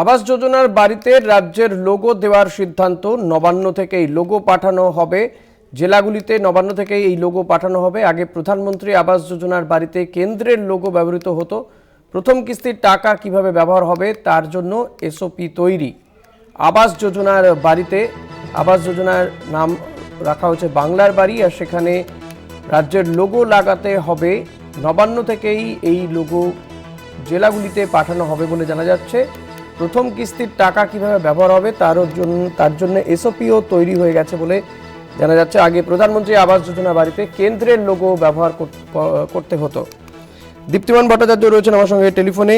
আবাস যোজনার বাড়িতে রাজ্যের লোগো দেওয়ার সিদ্ধান্ত। নবান্ন থেকেই লোগো পাঠানো হবে। জেলাগুলিতে নবান্ন থেকেই এই লোগো পাঠানো হবে। আগে প্রধানমন্ত্রী আবাস যোজনার বাড়িতে কেন্দ্রের লোগো ব্যবহৃত হতো। প্রথম কিস্তির টাকা কীভাবে ব্যবহার হবে তার জন্য এসওপি তৈরি। আবাস যোজনার বাড়িতে, আবাস যোজনার নাম রাখা হচ্ছে বাংলার বাড়ি আর সেখানে রাজ্যের লোগো লাগাতে হবে। নবান্ন থেকেই এই লোগো জেলাগুলিতে পাঠানো হবে বলে জানা যাচ্ছে। প্রথম কিস্তির টাকা কীভাবে ব্যবহার হবে তার জন্য তার জন্য এসওপিও তৈরি হয়ে গেছে বলে জানা যাচ্ছে। আগে প্রধানমন্ত্রী আবাস যোজনা বাড়িতে কেন্দ্রের লোগো ব্যবহার করতে হতো। দীপ্তিমান ভট্টাচার্য রয়েছেন আমার সঙ্গে টেলিফোনে।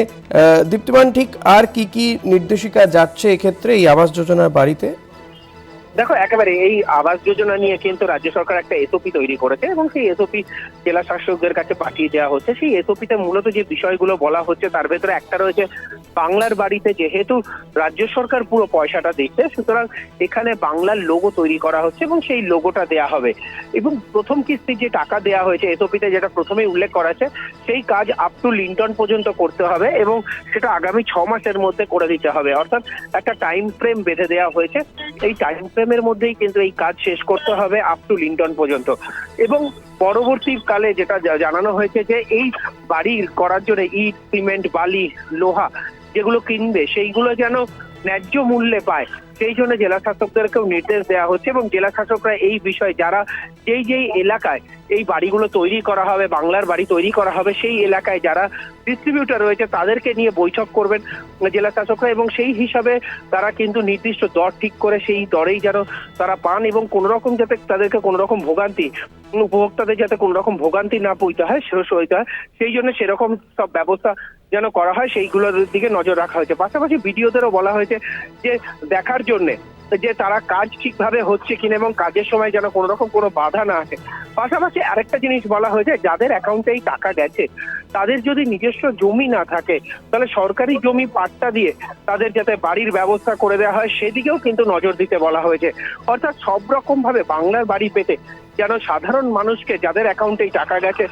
দীপ্তিমান, ঠিক আর কি কি নির্দেশিকা যাচ্ছে এক্ষেত্রে এই আবাস যোজনার বাড়িতে? দেখো, একেবারে এই আবাস যোজনা নিয়ে কিন্তু রাজ্য সরকার একটা এসওপি তৈরি করেছে এবং সেই এসওপি জেলা শাসকদের কাছে পাঠিয়ে দেওয়া হচ্ছে। সেই এসওপিতে মূলত যে বিষয়গুলো বলা হচ্ছে, তার ভেতরে একটা রয়েছে, বাংলার বাড়িতে যেহেতু রাজ্য সরকার পুরো পয়সাটা দিচ্ছে, সুতরাং এখানে বাংলার লোগো তৈরি করা হচ্ছে এবং সেই লোগোটা দেয়া হবে। এবং প্রথম কিস্তি যে টাকা দেয়া হয়েছে এসওপিতে যেটা প্রথমেই উল্লেখ করা আছে, সেই কাজ আপ টু লিন্টন পর্যন্ত করতে হবে এবং সেটা আগামী ছ মাসের মধ্যে করে দিতে হবে। অর্থাৎ একটা টাইম ফ্রেম বেঁধে দেওয়া হয়েছে। এই টাইম ফ্রেমের মধ্যেই কিন্তু এই কাজ শেষ করতে হবে আপ টু লিন্টন পর্যন্ত। এবং পরবর্তীকালে যেটা জানানো হয়েছে যে এই বাড়ির করার জন্য ইট, সিমেন্ট, বালি, লোহা যেগুলো কিনবে, সেইগুলো যেন ন্যায্য মূল্যে পায়। সেই জন্য জেলা শাসকদেরকেও নির্দেশ দেওয়া হচ্ছে এবং জেলা শাসকরা এই বিষয়ে যারা যেই যেই এলাকায় এই বাড়িগুলো তৈরি করা হবে, বাংলার বাড়ি তৈরি করা হবে, সেই এলাকায় যারা ডিস্ট্রিবিউটার রয়েছে তাদেরকে নিয়ে বৈঠক করবেন জেলা শাসকরা এবং সেই হিসাবে তারা কিন্তু নির্দিষ্ট দর ঠিক করে সেই দরেই যেন তারা পান এবং কোন রকম যাতে তাদেরকে কোন রকম ভোগান্তি, উপভোক্তাদের যাতে কোন রকম ভোগান্তি না পইতে হয় হইতে হয়, সেই জন্য সেরকম সব ব্যবস্থা যেন করা হয়, সেইগুলোর দিকে নজর রাখা হয়েছে। পাশাপাশি ভিডিওদেরও বলা হয়েছে যে দেখার জন্যে। যে তারা কাজ ঠিকভাবে হচ্ছে কিনা এবং কাজের সময় যেন কোনো রকম কোনো বাধা না আসে। পাশাপাশি আরেকটা জিনিস বলা হয়েছে, যাদের অ্যাকাউন্টে এই টাকা গেছে, তাদের যদি নিজস্ব জমি না থাকে, তাহলে সরকারি জমি পাট্টা দিয়ে তাদের যাতে বাড়ির ব্যবস্থা করে দেওয়া হয়, সেদিকেও কিন্তু নজর দিতে বলা হয়েছে। অর্থাৎ সব রকম ভাবে বাংলার বাড়ি পেতে যেন সাধারণ মানুষকে যাদের অ্যাকাউন্টে এই টাকা গেছে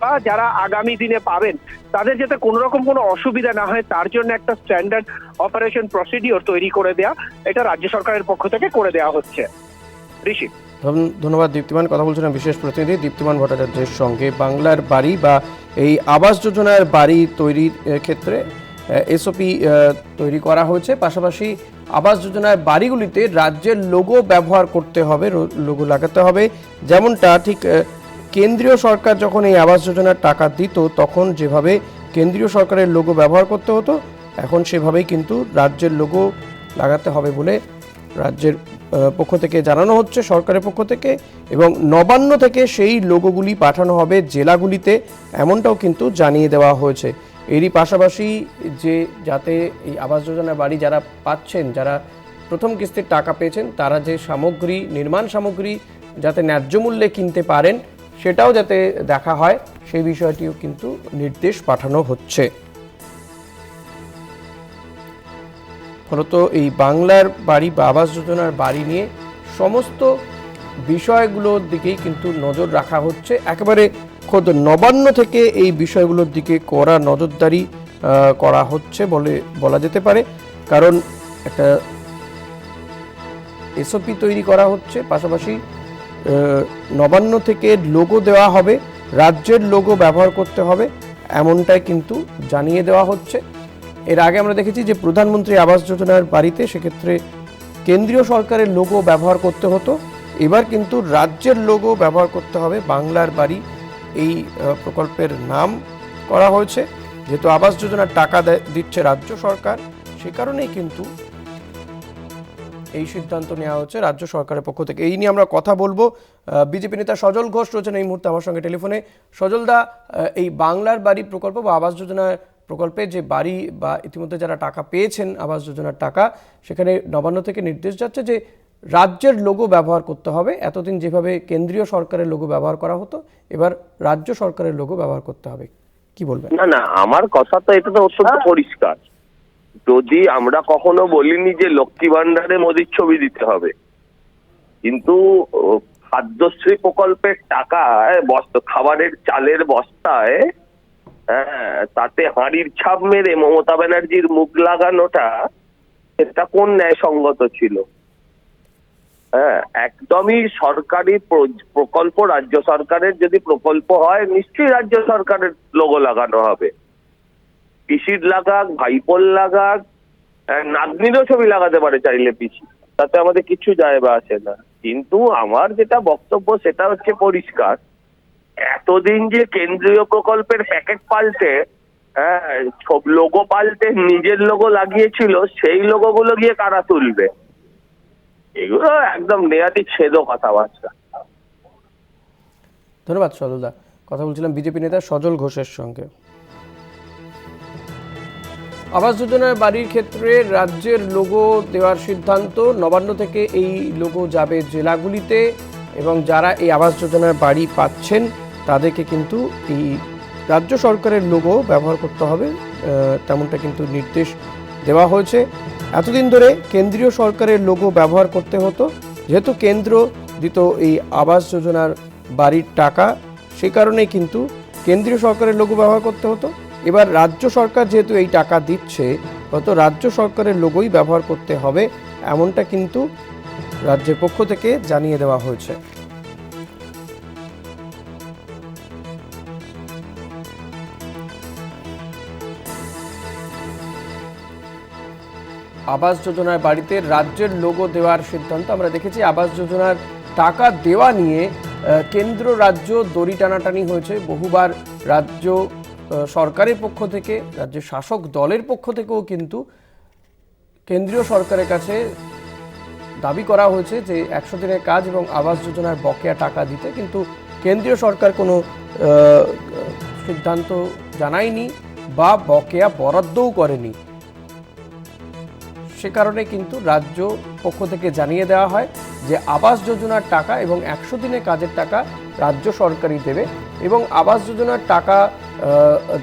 বা যারা আগামী দিনে পাবেন, তাদের যাতে কোনো রকম কোনো অসুবিধা না হয়, তার জন্য একটা স্ট্যান্ডার্ড অপারেশন প্রসিডিওর তৈরি করে দেয়া, এটা রাজ্য সরকারের পক্ষ থেকে করে দেওয়া হচ্ছে। ঋষি। ধন্যবাদ, দীপ্তিমান। কথা বলছিলাম বিশেষ প্রতিনিধি দীপ্তিমান ভট্টাচার্যের সঙ্গে। বাংলার বাড়ি বা এই আবাস যোজনার বাড়ি তৈরির ক্ষেত্রে এসওপি তৈরি করা হয়েছে। পাশাপাশি আবাস যোজনার বাড়িগুলিতে রাজ্যের লোগো ব্যবহার করতে হবে লোগো লাগাতে হবে। যেমনটা ঠিক কেন্দ্রীয় সরকার যখন এই আবাস যোজনার টাকা দিত, তখন যেভাবে কেন্দ্রীয় সরকারের লোগো ব্যবহার করতে হতো, এখন সেভাবেই কিন্তু রাজ্যের লোগো লাগাতে হবে বলে রাজ্যের পক্ষ থেকে জানানো হচ্ছে, সরকারের পক্ষ থেকে, এবং নবান্ন থেকে সেই লোগোগুলি পাঠানো হবে জেলাগুলিতে, এমনটাও কিন্তু জানিয়ে দেওয়া হয়েছে। এরই পাশাপাশি যে যাতে এই আবাস যোজনার বাড়ি যারা পাচ্ছেন, যারা প্রথম কিস্তির টাকা পেয়েছেন, তারা যে সামগ্রী, নির্মাণ সামগ্রী যাতে ন্যায্য মূল্যে কিনতে পারেন সেটাও যাতে দেখা হয়, সেই বিষয়টিও কিন্তু নির্দেশ পাঠানো হচ্ছে। ফলত এই বাংলার বাড়ি বা আবাস যোজনার বাড়ি নিয়ে সমস্ত বিষয়গুলোর দিকেই কিন্তু নজর রাখা হচ্ছে। একেবারে খোদ নবান্ন থেকে এই বিষয়গুলোর দিকে কড়া নজরদারি করা হচ্ছে বলে বলা যেতে পারে। কারণ একটা এসওপি তৈরি করা হচ্ছে, পাশাপাশি নবান্ন থেকে লোগো দেওয়া হবে, রাজ্যের লোগো ব্যবহার করতে হবে, এমনটাই কিন্তু জানিয়ে দেওয়া হচ্ছে। এর আগে আমরা দেখেছি যে প্রধানমন্ত্রী আবাস যোজনার বাড়িতে সেক্ষেত্রে কেন্দ্রীয় সরকারের লোগো ব্যবহার করতে হতো। এবার কিন্তু রাজ্যের লোগো ব্যবহার করতে হবে, বাংলার বাড়ি এই প্রকল্পের নাম করা হয়েছে। যেহেতু আবাস যোজনার টাকা দিচ্ছে রাজ্য সরকার, সে কারণেই কিন্তু এই সিদ্ধান্ত নেওয়া হচ্ছে রাজ্য সরকারের পক্ষ থেকে। এই নিয়ে আমরা কথা বলব। বিজেপি নেতা সজল ঘোষ রয়েছেন এই মুহূর্তে আমার সঙ্গে টেলিফোনে। সজলদা এই বাংলার বাড়ি প্রকল্প বা আবাস যোজনার প্রকল্পে যে বাড়ি বা ইতিমধ্যে যারা টাকা পেয়েছেন আবাস যোজনার টাকা সেখানে নবান্ন থেকে নির্দেশ যাচ্ছে যে রাজ্যের লোগো ব্যবহার করতে হবে। এতদিন যেভাবে কেন্দ্রীয় সরকারের লোগো ব্যবহার করা হতো এবার রাজ্য সরকারের লোগো ব্যবহার করতে হবে। কি বলবেন? না না আমার কথা তো এটা তো অত্যন্ত পরিষ্কার। যদি আমরা কখনো বলিনি যে লক্ষ্মী ভান্ডারে মোদির ছবি দিতে হবে, কিন্তু খাদ্যশ্রী প্রকল্পের টাকায় খাবারের চালের বস্তায় হ্যাঁ তাতে হাঁড়ির ছাপ মেরে মমতা ব্যানার্জির মুখ লাগানোটা সেটা কোন ন্যায়সঙ্গত ছিল? হ্যাঁ একদমই সরকারি প্র- প্রকল্প, রাজ্য সরকারের যদি প্রকল্প হয়, নিশ্চয়ই রাজ্য সরকারের লোগো লাগানো হবে। পিসির লাগাক ভাইপোল লাগাক নাতনিরও ছবি লাগাতে পারে চাইলে পিসি। তাতে আমাদের কিছু যায় বা আসে না। কিন্তু আমার যেটা বক্তব্য, সেটা হচ্ছে পরিষ্কার। এতদিন যে কেন্দ্রীয় প্রকল্পের প্যাকেট পাল্টে হ্যাঁ লোগো পাল্টে নিজের লোগো লাগিয়েছিল, সেই লোগো গুলো গিয়ে কারা তুলবে? এগুলো একদম নেয়াতি ছেদ কথাবার্তা ধন্যবাদ সজলদা কথা বলছিলাম বিজেপি নেতা সজল ঘোষের সঙ্গে। আবাস যোজনার বাড়ির ক্ষেত্রে রাজ্যের লোগো দেওয়ার সিদ্ধান্ত। নবান্ন থেকে এই লোগো যাবে জেলাগুলিতে এবং যারা এই আবাস যোজনার বাড়ি পাচ্ছেন, তাদেরকে কিন্তু এই রাজ্য সরকারের লোগো ব্যবহার করতে হবে তেমনটা কিন্তু নির্দেশ দেওয়া হয়েছে। এতদিন ধরে কেন্দ্রীয় সরকারের লোগো ব্যবহার করতে হতো, যেহেতু কেন্দ্র দিত এই আবাস যোজনার বাড়ির টাকা, সে কারণেই কিন্তু কেন্দ্রীয় সরকারের লোগো ব্যবহার করতে হতো। এবার রাজ্য সরকার যেহেতু এই টাকা দিচ্ছে হয়তো রাজ্য সরকারের লোগোই ব্যবহার করতে হবে, এমনটা কিন্তু রাজ্যের পক্ষ থেকে জানিয়ে দেওয়া হয়েছে। আবাস যোজনার বাড়িতে রাজ্যের লোগো দেওয়ার সিদ্ধান্ত আমরা দেখেছি। আবাস যোজনার টাকা দেওয়া নিয়ে কেন্দ্র, রাজ্য দড়ি টানাটানি হয়েছে। বহুবার রাজ্য সরকারের পক্ষ থেকে রাজ্যের শাসক দলের পক্ষ থেকেও কিন্তু কেন্দ্রীয় সরকারের কাছে দাবি করা হয়েছে যে একশো দিনের কাজ এবং আবাস যোজনার বকেয়া টাকা দিতে, কিন্তু কেন্দ্রীয় সরকার কোনো সিদ্ধান্ত জানায়নি বা বকেয়া বরাদ্দও করেনি। সে কারণে কিন্তু রাজ্য পক্ষ থেকে জানিয়ে দেওয়া হয় যে আবাস যোজনার টাকা এবং একশো দিনের কাজের টাকা রাজ্য সরকারই দেবে এবং আবাস যোজনার টাকা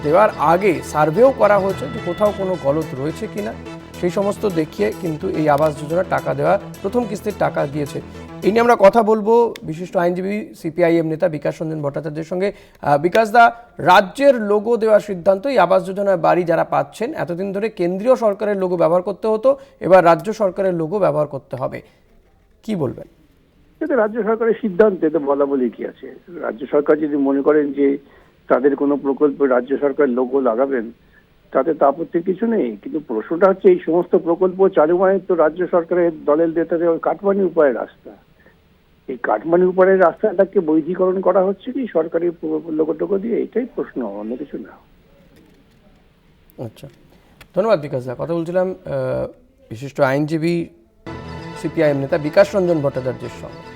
দেওয়ার আগে সার্ভেও করা হয়েছে যে কোথাও কোনো গলত রয়েছে কিনা সেই সমস্ত দেখিয়ে কিন্তু এই আবাস যোজনার টাকা দেওয়া, প্রথম কিস্তির টাকা দিয়েছে। এই নিয়ে আমরা কথা বলব বিশিষ্ট আইনজীবী, সিপিআইএম নেতা বিকাশ রঞ্জন ভট্টাচার্যের সঙ্গে। বিকাশ দা, রাজ্যের লোগো দেওয়ার সিদ্ধান্ত, এই আবাস যোজনার বাড়ি যারা পাচ্ছেন, এতদিন ধরে কেন্দ্রীয় সরকারের লোগো ব্যবহার করতে হতো, এবার রাজ্য সরকারের লোগো ব্যবহার করতে হবে। কি বলবেন? এটা রাজ্য সরকারের সিদ্ধান্ত, এটা বলা বলি কি আছে? রাজ্য সরকার যদি মনে করেন যে তাদের কোনো প্রকল্পে রাজ্য সরকার লোগো লাগাবেন, তাতে তো কিছু নেই। কিন্তু প্রশ্নটা হচ্ছে, এই সমস্ত প্রকল্প চালু মানে তো রাজ্য সরকারের দলের নেতাদের ওই কাটমানি উপায়ের রাস্তা। এই কাটমানি উপায়ের রাস্তাটাকে বৈধীকরণ করা হচ্ছে কি সরকারি লোগো টোগো দিয়ে? এটাই প্রশ্ন, অন্য কিছু না। আচ্ছা। ধন্যবাদ বিকাশ দা কথা বলছিলাম বিশিষ্ট আইনজীবী, সিপিআইএম নেতা বিকাশ রঞ্জন ভট্টাচার্যের সঙ্গে।